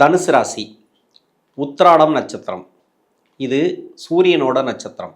தனுசு ராசி உத்திராடம் நட்சத்திரம். இது சூரியனோட நட்சத்திரம்.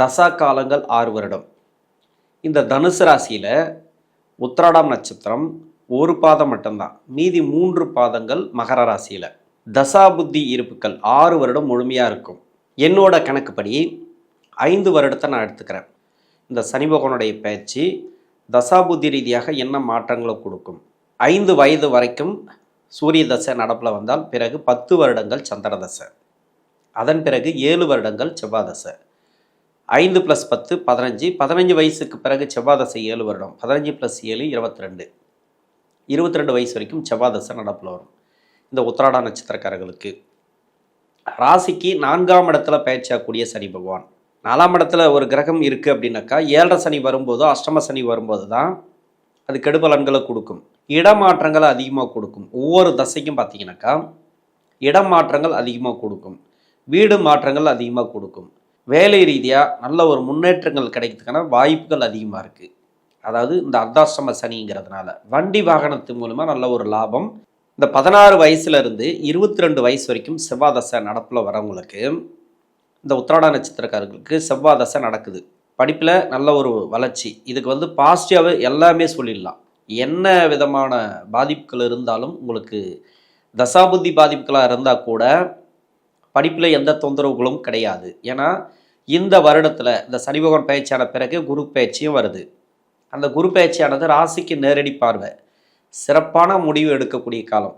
தசா காலங்கள் ஆறு வருடம். இந்த தனுசு ராசியில் உத்திராடம் நட்சத்திரம் ஒரு பாதம் மட்டும்தான். மீதி மூன்று பாதங்கள் மகர ராசியில். தசாபுத்தி இருப்புக்கள் ஆறு வருடம் முழுமையாக இருக்கும். என்னோட கணக்குப்படி ஐந்து வருடத்தை நான் எடுத்துக்கிறேன். இந்த சனி பகவானுடைய பயிற்சி தசாபுத்தி ரீதியாக என்ன மாற்றங்களை கொடுக்கும். ஐந்து வயது வரைக்கும் சூரிய தசை நடப்பில் வந்தால் பிறகு பத்து வருடங்கள் சந்திர தசை. அதன் பிறகு ஏழு வருடங்கள் செவ்வாய் தசை. ஐந்து ப்ளஸ் பத்து பதினஞ்சு. பதினஞ்சு வயசுக்கு பிறகு செவ்வாய் தசை ஏழு வருடம். பதினஞ்சு ப்ளஸ் ஏழு இருபத்தி ரெண்டு இருபத்தி ரெண்டு வயசு வரைக்கும் செவ்வாய் தசை நடப்பில் வரும். இந்த உத்திராட நட்சத்திரக்காரர்களுக்கு. ராசிக்கு நான்காம் இடத்துல பயிற்சியாகக்கூடிய சனி பகவான். நாலாம் இடத்துல ஒரு கிரகம் இருக்குது அப்படின்னாக்கா ஏழரை சனி வரும்போதோ அஷ்டம சனி வரும்போது தான் அது கெடுபலன்களை கொடுக்கும். இடமாற்றங்களை அதிகமாக கொடுக்கும். ஒவ்வொரு தசைக்கும் பார்த்தீங்கன்னாக்கா இடம் மாற்றங்கள் அதிகமாக கொடுக்கும். வீடு மாற்றங்கள் அதிகமாக கொடுக்கும். வேலை ரீதியாக நல்ல ஒரு முன்னேற்றங்கள் கிடைக்கிறதுக்கான வாய்ப்புகள் அதிகமாக இருக்குது அதாவது இந்த அர்த்தாஷ்டம சனிங்கிறதுனால. வண்டி வாகனத்து மூலமாக நல்ல ஒரு லாபம். இந்த பதினாறு வயசுலேருந்து இருபத்தி ரெண்டு வயசு வரைக்கும் செவ்வாய் தசை நடப்பில் வரவங்களுக்கு இந்த உத்திராட நட்சத்திரக்காரர்களுக்கு செவ்வாய் தசை நடக்குது. படிப்பில் நல்ல ஒரு வளர்ச்சி. இதுக்கு வந்து பாசிட்டிவாகவே எல்லாமே சொல்லிடலாம். என்ன விதமான பாதிப்புகள் இருந்தாலும் உங்களுக்கு தசாபுத்தி பாதிப்புகளாக இருந்தால் கூட படிப்பில் எந்த தொந்தரவுகளும் கிடையாது. ஏன்னா இந்த வருடத்தில் இந்த சனி பகவான் பயிற்சியான பிறகு குரு பயிற்சியும் வருது. அந்த குரு பயிற்சியானது ராசிக்கு நேரடி பார்வை. சிறப்பான முடிவு எடுக்கக்கூடிய காலம்.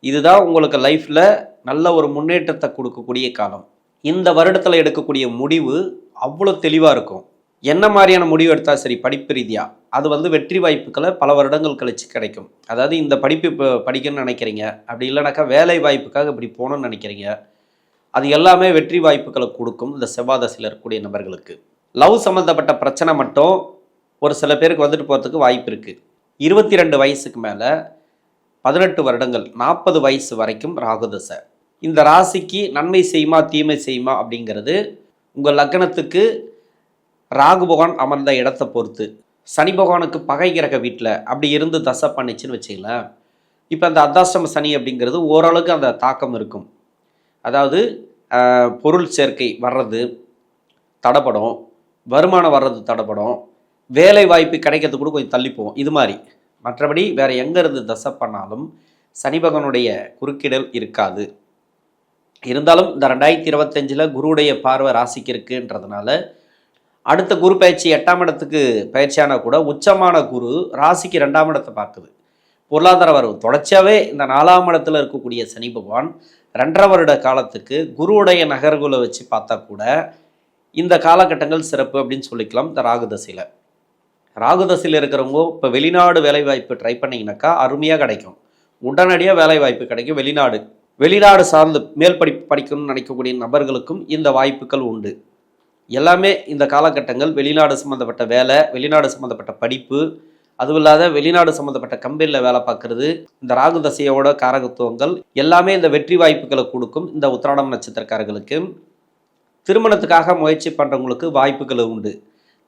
இதுதான் உங்களுக்கு லைஃப்பில் நல்ல ஒரு முன்னேற்றத்தை கொடுக்கக்கூடிய காலம். இந்த வருடத்தில் எடுக்கக்கூடிய முடிவு அவ்வளோ தெளிவாக இருக்கும். என்ன மாதிரியான முடிவு எடுத்தால் சரி படிப்பு ரீதியாக அது வந்து வெற்றி வாய்ப்புகளை பல வருடங்கள் கழிச்சு கிடைக்கும். அதாவது இந்த படிப்பு இப்போ படிக்கணும்னு நினைக்கிறீங்க. அப்படி இல்லைனாக்கா வேலை வாய்ப்புக்காக இப்படி போகணும்னு நினைக்கிறீங்க. அது எல்லாமே வெற்றி வாய்ப்புகளை கொடுக்கும் இந்த செவ்வாதசையில் இருக்கக்கூடிய நபர்களுக்கு. லவ் சம்மந்தப்பட்ட பிரச்சனை மட்டும் ஒரு சில பேருக்கு வந்துட்டு போகிறதுக்கு வாய்ப்பு இருக்குது இருபத்தி ரெண்டு வயசுக்கு மேலே பதினெட்டு வருடங்கள் நாற்பது வயசு வரைக்கும் ராகுதசை இந்த ராசிக்கு நன்மை செய்யுமா தீமை செய்யுமா அப்படிங்கிறது உங்கள் லக்னத்துக்கு ராகு பகவான் அமர்ந்த இடத்தை பொறுத்து சனி பகவானுக்கு பகை கிரக வீட்டில் அப்படி இருந்து தசை பண்ணிச்சுன்னு வச்சுங்களேன் இப்போ அந்த அர்த்தாஷ்டம சனி அப்படிங்கிறது ஓரளவுக்கு அந்த தாக்கம் இருக்கும். அதாவது பொருள் சேர்க்கை வர்றது தடப்படும் வருமானம் வர்றது தடப்படும் வேலை வாய்ப்பு கிடைக்கிறது கூட கொஞ்சம் தள்ளிப்போம். இது மாதிரி. மற்றபடி வேற எங்கேருந்து தசை பண்ணாலும் சனி பகவனுடைய குறுக்கிடல் இருக்காது. இருந்தாலும் இந்த ரெண்டாயிரத்தி இருபத்தஞ்சில் குருவுடைய பார்வை ராசிக்கு இருக்குன்றதுனால அடுத்த குரு பயிற்சி எட்டாம் இடத்துக்கு பயிற்சியான கூட உச்சமான குரு ராசிக்கு ரெண்டாம் இடத்தை பார்க்குது. பொருளாதார வரவு தொடர்ச்சியாகவே இந்த நாலாம் இடத்துல இருக்கக்கூடிய சனி பகவான் ரெண்டரை வருட காலத்துக்கு குருவுடைய நகர்களை வச்சு பார்த்தா கூட இந்த காலகட்டங்கள் சிறப்பு அப்படின்னு சொல்லிக்கலாம் இந்த ராகு தசையில். ராகு தசையில் இருக்கிறவங்க இப்போ வெளிநாடு வேலைவாய்ப்பு ட்ரை பண்ணீங்கன்னாக்கா அருமையாக கிடைக்கும். உடனடியாக வேலைவாய்ப்பு கிடைக்கும். வெளிநாடு வெளிநாடு சார்ந்து மேல் படிப்பு படிக்கணும்னு நினைக்கக்கூடிய நபர்களுக்கும் இந்த வாய்ப்புகள் உண்டு. எல்லாமே இந்த காலகட்டங்கள் வெளிநாடு சம்மந்தப்பட்ட வேலை வெளிநாடு சம்மந்தப்பட்ட படிப்பு அதுவும் இல்லாத வெளிநாடு சம்மந்தப்பட்ட கம்பெனியில் வேலை பார்க்குறது இந்த ராகு தசையோட காரகத்துவங்கள் எல்லாமே இந்த வெற்றி வாய்ப்புகளை கொடுக்கும் இந்த உத்திராடம் நட்சத்திரக்காரர்களுக்கு. திருமணத்துக்காக முயற்சி பண்ணுறவங்களுக்கு வாய்ப்புகள் உண்டு.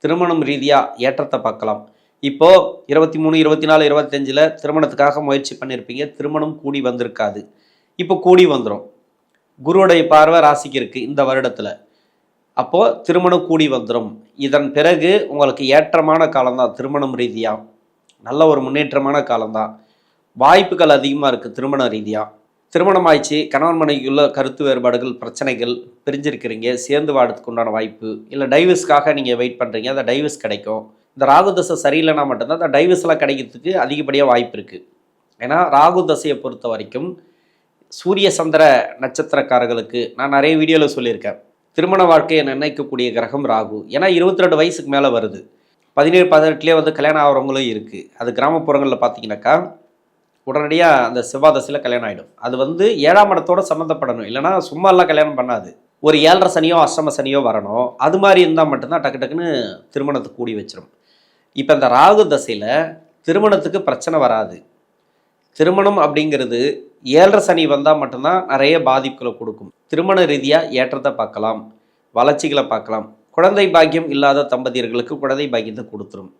திருமணம் ரீதியாக ஏற்றத்தை பார்க்கலாம். இப்போது இருபத்தி மூணு இருபத்தி நாலு இருபத்தஞ்சில் திருமணத்துக்காக முயற்சி பண்ணியிருப்பீங்க திருமணம் கூடி வந்திருக்காது. இப்போ கூடி வந்துடும் குருவுடைய பார்வை ராசிக்கு இருக்குது இந்த வருடத்தில். அப்போது திருமணம் கூடி வந்துடும் இதன் பிறகு உங்களுக்கு ஏற்றமான காலம்தான். திருமணம் ரீதியாக நல்ல ஒரு முன்னேற்றமான காலம்தான். வாய்ப்புகள் அதிகமாக இருக்குது திருமண ரீதியாக திருமணம் ஆயிடுச்சு கணவன் மனைவிக்குள்ள கருத்து வேறுபாடுகள் பிரச்சனைகள் பிரிஞ்சிருக்கிறீங்க. சேர்ந்து வாடுறதுக்கு உண்டான வாய்ப்பு. இல்லை டைவர்ஸ்க்காக நீங்கள் வெயிட் பண்ணுறீங்க அந்த டைவர்ஸ் கிடைக்கும். இந்த ராகு தசை சரியில்லைனா மட்டும்தான் அந்த டைவர்ஸ்லாம் கிடைக்கிறதுக்கு அதிகப்படியாக வாய்ப்பு இருக்குது ஏன்னா ராகு தசையை பொறுத்த வரைக்கும் சூரிய சந்திர நட்சத்திரக்காரர்களுக்கு நான் நிறைய வீடியோவில் சொல்லியிருக்கேன். திருமண வாழ்க்கையை நிர்ணயிக்கக்கூடிய கிரகம் ராகு. ஏன்னா இருபத்தி ரெண்டு வயசுக்கு மேலே வருது. பதினேழு பதினெட்டுலேயே வந்து கல்யாணம் ஆகிறவங்களும் இருக்குது அது கிராமப்புறங்களில் பார்த்தீங்கன்னாக்கா உடனடியாக அந்த செவ்வாய் தசையில் கல்யாணம் ஆகிடும் அது வந்து ஏழாம் இடத்தோட சம்மந்தப்படணும். இல்லைனா சும்மா எல்லாம் கல்யாணம் பண்ணாது. ஒரு ஏழரை சனியோ அஷ்டம சனியோ வரணும். அது மாதிரி இருந்தால் மட்டும்தான் டக்கு டக்குன்னு திருமணத்தை கூடி வச்சிடும் இப்போ இந்த ராகு தசையில் திருமணத்துக்கு பிரச்சனை வராது. திருமணம் அப்படிங்கிறது ஏழரை சனி வந்தால் மட்டும்தான் நிறைய பாதிப்புகளை கொடுக்கும். திருமண ரீதியாக ஏற்றத்தை பார்க்கலாம் வளர்ச்சிகளை பார்க்கலாம். குழந்தை பாக்கியம் இல்லாத தம்பதியர்களுக்கு குழந்தை பாக்கியத்தை கொடுத்துரும்.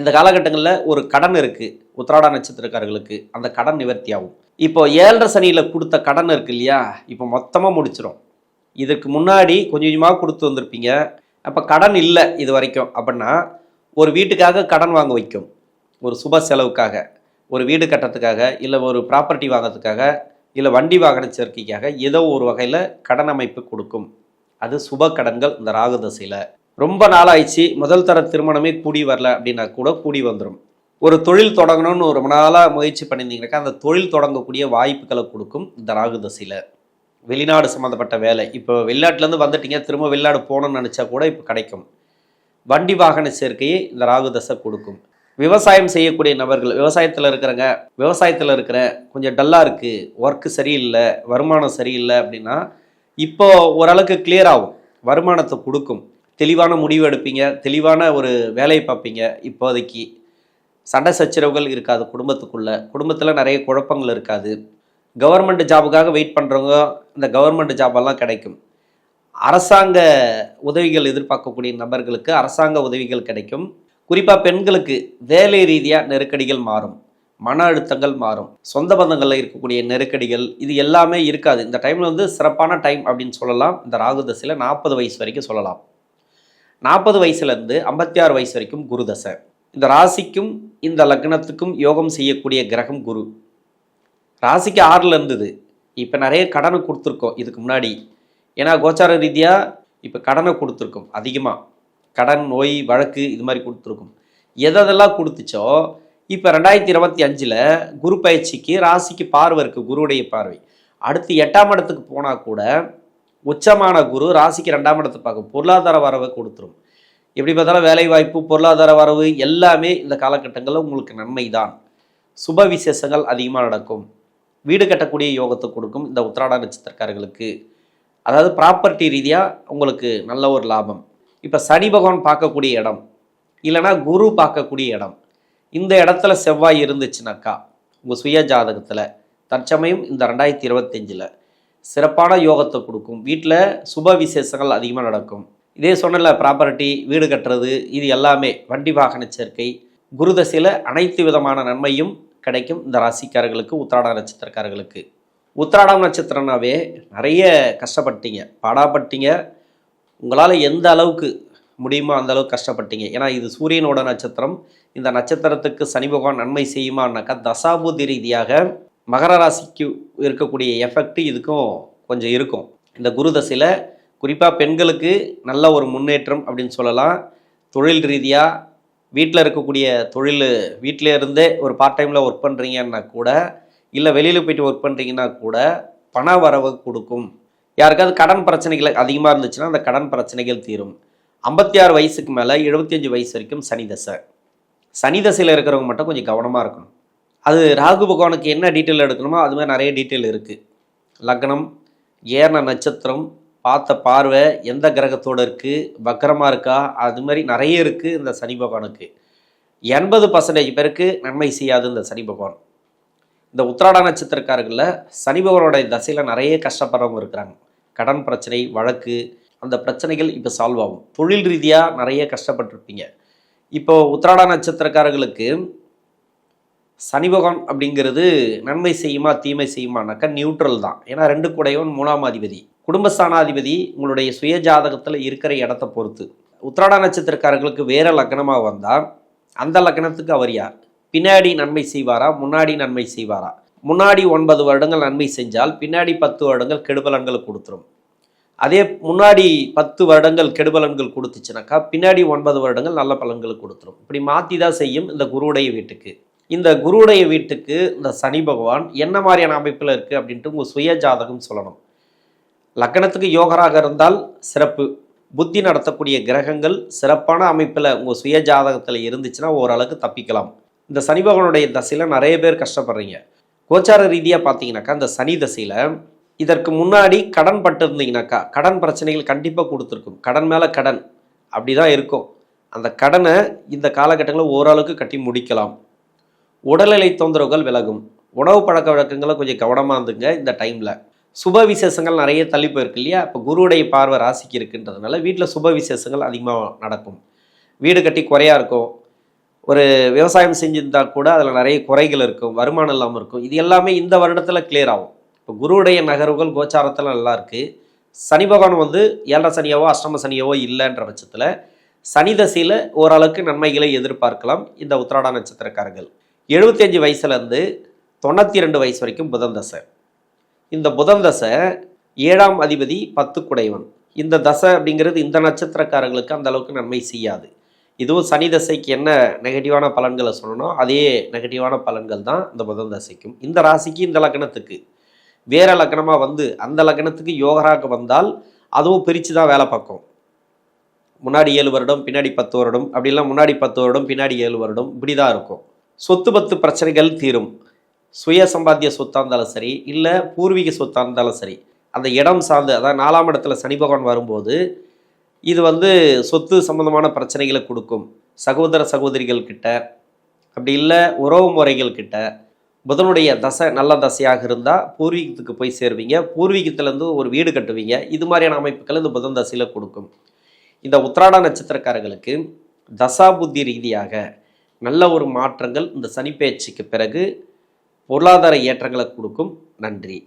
இந்த காலகட்டங்களில் ஒரு கடன் இருக்குது உத்திராட நட்சத்திரக்காரர்களுக்கு. அந்த கடன் நிவர்த்தி ஆகும். இப்போ ஏழரை சனியில் கொடுத்த கடன் இருக்கு இல்லையா? இப்போ மொத்தமாக முடிச்சிடும் இதுக்கு முன்னாடி கொஞ்சம் கொஞ்சமாக கொடுத்து வந்திருப்பீங்க. அப்போ கடன் இல்லை இது வரைக்கும் அப்படின்னா ஒரு வீட்டுக்காக கடன் வாங்க வைக்கும். ஒரு சுப செலவுக்காக. ஒரு வீடு கட்டுறதுக்காக இல்லை ஒரு ப்ராப்பர்ட்டி வாங்குறதுக்காக இல்லை வண்டி வாகன சேர்க்கைக்காக ஏதோ ஒரு வகையில் கடன் அமைப்பு கொடுக்கும். அது சுப கடன்கள் இந்த ராகு தசையில். ரொம்ப நாளாயிடுச்சு. முதல் தர திருமணமே கூடி வரல அப்படின்னா கூட கூடி வந்துடும் ஒரு தொழில் தொடங்கணும்னு ரொம்ப நாளாக முயற்சி பண்ணியிருந்தீங்கன்னாக்கா அந்த தொழில் தொடங்கக்கூடிய வாய்ப்புகளை கொடுக்கும் இந்த ராகு தசையில். வெளிநாடு சம்மந்தப்பட்ட வேலை. இப்போ வெளிநாட்டிலேருந்து வந்துட்டீங்க திரும்ப வெளிநாடு போகணும்னு நினச்சா கூட இப்போ கிடைக்கும். வண்டி வாகன சேர்க்கையை இந்த ராகு தசை கொடுக்கும். விவசாயம் செய்யக்கூடிய நபர்கள் விவசாயத்தில் இருக்கிறங்க விவசாயத்தில் இருக்கிற கொஞ்சம் டல்லாக இருக்குது ஒர்க்கு சரியில்லை வருமானம் சரியில்லை அப்படின்னா இப்போ ஓரளவுக்கு கிளியர் ஆகும். வருமானத்தை கொடுக்கும். தெளிவான முடிவு எடுப்பீங்க தெளிவான ஒரு வேலையை பார்ப்பீங்க. இப்போதைக்கு சண்டை சச்சரவுகள் இருக்காது குடும்பத்துக்குள்ள. குடும்பத்தில் நிறைய குழப்பங்கள் இருக்காது. கவர்மெண்ட் ஜாபுக்காக வெயிட் பண்ணுறவங்க இந்த கவர்மெண்ட் ஜாபெல்லாம் கிடைக்கும். அரசாங்க உதவிகள் எதிர்பார்க்கக்கூடிய நபர்களுக்கு அரசாங்க உதவிகள் கிடைக்கும். குறிப்பாக பெண்களுக்கு வேலை ரீதியாக நெருக்கடிகள் மாறும் மன அழுத்தங்கள் மாறும் சொந்த பந்தங்களில் இருக்கக்கூடிய நெருக்கடிகள் இது எல்லாமே இருக்காது. இந்த டைமில் வந்து சிறப்பான டைம் அப்படின்னு சொல்லலாம். இந்த ராகு தசையில் நாற்பது வயசு வரைக்கும் சொல்லலாம். நாற்பது வயசுலேருந்து ஐம்பத்தி ஆறு வயசு வரைக்கும் குரு தசை. இந்த ராசிக்கும் இந்த லக்னத்துக்கும் யோகம் செய்யக்கூடிய கிரகம் குரு. ராசிக்கு ஆறில் இருந்தது. இப்போ நிறைய கடனை கொடுத்துருக்கோம். இதுக்கு முன்னாடி. ஏன்னா கோச்சார ரீதியாக இப்போ கடனை கொடுத்துருக்கோம். அதிகமாக கடன் நோய் வழக்கு இது மாதிரி கொடுத்துருக்கும். எதெல்லாம் கொடுத்துச்சோ இப்போ ரெண்டாயிரத்தி இருபத்தி அஞ்சில் குரு பயிற்சிக்கு ராசிக்கு பார்வை இருக்குது குருவுடைய பார்வை. அடுத்து எட்டாம் இடத்துக்கு போனால் கூட உச்சமான குரு ராசிக்கு ரெண்டாம் இடத்தை பார்க்கும். பொருளாதார வரவை கொடுத்துரும். எப்படி பார்த்தாலும் வேலை வாய்ப்பு பொருளாதார வரவு எல்லாமே இந்த காலகட்டங்களில் உங்களுக்கு நன்மை தான் சுப விசேஷங்கள் அதிகமாக நடக்கும். வீடு கட்டக்கூடிய யோகத்தை கொடுக்கும் இந்த உத்திராட நட்சத்திரக்காரர்களுக்கு. அதாவது ப்ராப்பர்ட்டி ரீதியாக உங்களுக்கு நல்ல ஒரு லாபம். இப்போ சனி பகவான் பார்க்கக்கூடிய இடம் இல்லைன்னா குரு பார்க்கக்கூடிய இடம் இந்த இடத்துல செவ்வாய் இருந்துச்சுனாக்கா உங்கள் சுய ஜாதகத்தில் தற்சமயம் இந்த ரெண்டாயிரத்தி இருபத்தஞ்சில் சிறப்பான யோகத்தை கொடுக்கும். வீட்டில் சுப விசேஷங்கள் அதிகமாக நடக்கும். இதே சொன்னல ப்ராப்பர்ட்டி வீடு கட்டுறது இது எல்லாமே வண்டி வாகன சேர்க்கை குருதசையில் அனைத்து விதமான நன்மையும் கிடைக்கும் இந்த ராசிக்காரர்களுக்கு உத்திராட நட்சத்திரக்காரர்களுக்கு. உத்திராடம் நட்சத்திரம்னாவே நிறைய கஷ்டப்பட்டீங்க பாடாப்பட்டீங்க உங்களால் எந்த அளவுக்கு முடியுமோ அந்த அளவுக்கு கஷ்டப்பட்டீங்க. ஏன்னா இது சூரியனோட நட்சத்திரம். இந்த நட்சத்திரத்துக்கு சனி பகவான் நன்மை செய்யுமானாக்கா தசாபூதி ரீதியாக மகர ராசிக்கு இருக்கக்கூடிய எஃபெக்ட் இதுக்கும் கொஞ்சம் இருக்கும். இந்த குரு தசையில் குறிப்பாக பெண்களுக்கு நல்ல ஒரு முன்னேற்றம் அப்படின்னு சொல்லலாம். தொழில் ரீதியாக வீட்டில் இருக்கக்கூடிய தொழில் வீட்டிலே இருந்தே ஒரு பார்ட் டைமில் ஒர்க் பண்ணுறீங்கன்னா கூட இல்லை வெளியில் போயிட்டு ஒர்க் பண்ணுறீங்கன்னா கூட பண வரவு கொடுக்கும். யாருக்காவது கடன் பிரச்சனைகள் அதிகமாக இருந்துச்சுன்னா அந்த கடன் பிரச்சனைகள் தீரும். ஐம்பத்தி ஆறு வயசுக்கு மேலே எழுபத்தஞ்சு வயசு வரைக்கும் சனி தசை. சனி தசையில் இருக்கிறவங்க மட்டும் கொஞ்சம் கவனமாக இருக்கணும். அது ராகு பகவானுக்கு என்ன டீட்டெயில் எடுக்கணுமோ அது மாதிரி நிறைய டீட்டெயில் இருக்குது லக்னம் ஏர்ன நட்சத்திரம் பார்த்த பார்வை எந்த கிரகத்தோடு இருக்குது வக்கரமாக இருக்கா அது மாதிரி நிறைய இருக்குது இந்த சனி பகவானுக்கு. எண்பது பர்சன்டேஜ் பேருக்கு நன்மை செய்யாது இந்த சனி பகவான். இந்த உத்திராட நட்சத்திரக்காரர்களில் சனிபவரோடைய தசையில் நிறைய கஷ்டப்படுறவங்க இருக்கிறாங்க. கடன் பிரச்சனை வழக்கு அந்த பிரச்சனைகள் இப்போ சால்வ் ஆகும். தொழில் ரீதியாக நிறைய கஷ்டப்பட்டிருப்பீங்க. இப்போ உத்திராட நட்சத்திரக்காரர்களுக்கு சனி பகவான் அப்படிங்கிறது நன்மை செய்யுமா தீமை செய்யுமானாக்கா நியூட்ரல் தான். ஏன்னா ரெண்டு கூடையவன் மூணாம் அதிபதி குடும்பஸ்தானாதிபதி உங்களுடைய சுய ஜாதகத்தில் இருக்கிற இடத்த பொறுத்து. உத்திராட நட்சத்திரக்காரர்களுக்கு வேறு லக்னமாக வந்தால் அந்த லக்னத்துக்கு அவர் யார்? பின்னாடி நன்மை செய்வாரா? முன்னாடி நன்மை செய்வாரா? முன்னாடி ஒன்பது வருடங்கள் நன்மை செஞ்சால் பின்னாடி பத்து வருடங்கள் கெடுபலன்கள் கொடுத்துரும். அதே முன்னாடி பத்து வருடங்கள் கெடுபலன்கள் கொடுத்துச்சுனாக்கா பின்னாடி ஒன்பது வருடங்கள் நல்ல பலன்கள் கொடுத்துரும். இப்படி மாற்றி தான் செய்யும் இந்த குருவுடைய வீட்டுக்கு. இந்த குருவுடைய வீட்டுக்கு இந்த சனி பகவான் என்ன மாதிரியான அமைப்பில் இருக்குது அப்படின்ட்டு உங்கள் சுய ஜாதகம் சொல்லணும். லக்கணத்துக்கு யோகராக இருந்தால் சிறப்பு. புத்தி நடத்தக்கூடிய கிரகங்கள் சிறப்பான அமைப்பில் உங்கள் சுய ஜாதகத்தில் இருந்துச்சுன்னா ஓரளவுக்கு தப்பிக்கலாம். இந்த சனி பகவானுடைய தசையில் நிறைய பேர் கஷ்டப்படுறீங்க. கோச்சார ரீதியாக பார்த்தீங்கன்னாக்கா இந்த சனி தசையில் இதற்கு முன்னாடி கடன் பட்டிருந்தீங்கனாக்கா கடன் பிரச்சனைகள் கண்டிப்பாக கொடுத்துருக்கும். கடன் மேலே கடன் அப்படி தான் இருக்கும். அந்த கடனை இந்த காலகட்டங்களில் ஓரளவுக்கு கட்டி முடிக்கலாம். உடல்நிலை தொந்தரவுகள் விலகும். உணவு பழக்க வழக்கங்களை கொஞ்சம் கவனமாக இருந்துங்க இந்த டைமில். சுப விசேஷங்கள் நிறைய தள்ளி போயிருக்கு இல்லையா? இப்போ குருவுடைய பார்வை ராசிக்கு இருக்குன்றதுனால வீட்டில் சுப விசேஷங்கள் அதிகமாக நடக்கும். வீடு கட்டி குறையா இருக்கும். ஒரு விவசாயம் செஞ்சிருந்தா கூட அதில் நிறைய குறைகள் இருக்கும் வருமானம் இல்லாமல் இருக்கும். இது எல்லாமே இந்த வருடத்தில் கிளியர் ஆகும். இப்போ குருவுடைய நகர்வுகள் கோச்சாரத்தில் நல்லா இருக்குது சனி பகவான் வந்து ஏழரை சனியாவோ அஷ்டம சனியாவோ இல்லைன்ற பட்சத்தில் சனி தசையில் ஓரளவுக்கு நன்மைகளை எதிர்பார்க்கலாம் இந்த உத்திராட நட்சத்திரக்காரர்கள். எழுபத்தஞ்சு வயசுலேருந்து தொண்ணூற்றி ரெண்டு வயசு வரைக்கும் புதன் தசை. இந்த புதன் தசை ஏழாம் அதிபதி பத்து குடைவன் இந்த தசை அப்படிங்கிறது இந்த நட்சத்திரக்காரர்களுக்கு அந்த அளவுக்கு நன்மை செய்யாது. இதுவும் சனி தசைக்கு என்ன நெகட்டிவான பலன்களை சொல்லணும் அதே நெகட்டிவான பலன்கள் தான் இந்த புதன் தசைக்கும். இந்த ராசிக்கு இந்த லக்னத்துக்கு. வேற லக்னமாக வந்து அந்த லக்னத்துக்கு யோகராக வந்தால் அதுவும் பிரித்து தான் வேலை பார்க்கும். முன்னாடி ஏழு வருடம் பின்னாடி பத்து வருடம் அப்படிலாம் முன்னாடி பத்து வருடம் பின்னாடி ஏழு வருடம் இப்படி தான் இருக்கும். சொத்து பத்து பிரச்சனைகள் தீரும். சுய சம்பாத்திய சொத்தாக இருந்தாலும் சரி இல்லை பூர்வீக சொத்தாக இருந்தாலும் சரி அந்த இடம் சார்ந்து அதாவது நாலாம் இடத்துல சனி பகவான் வரும்போது இது வந்து சொத்து சம்பந்தமான பிரச்சனைகளை கொடுக்கும். சகோதர சகோதரிகள் கிட்ட அப்படி இல்லை உறவு முறைகள் கிட்ட புதனுடைய தசை நல்ல தசையாக இருந்தால் பூர்வீகத்துக்கு போய் சேருவீங்க. பூர்வீகத்திலேருந்து ஒரு வீடு கட்டுவீங்க. இது மாதிரியான அமைப்புகள் இந்த புதன் தசையில் கொடுக்கும். இந்த உத்ராட நட்சத்திரக்காரர்களுக்கு தசா புத்தி ரீதியாக நல்ல ஒரு மாற்றங்கள் இந்த சனிப்பெயர்ச்சிக்கு பிறகு பொருளாதார ஏற்றங்களை கொடுக்கும். நன்றி.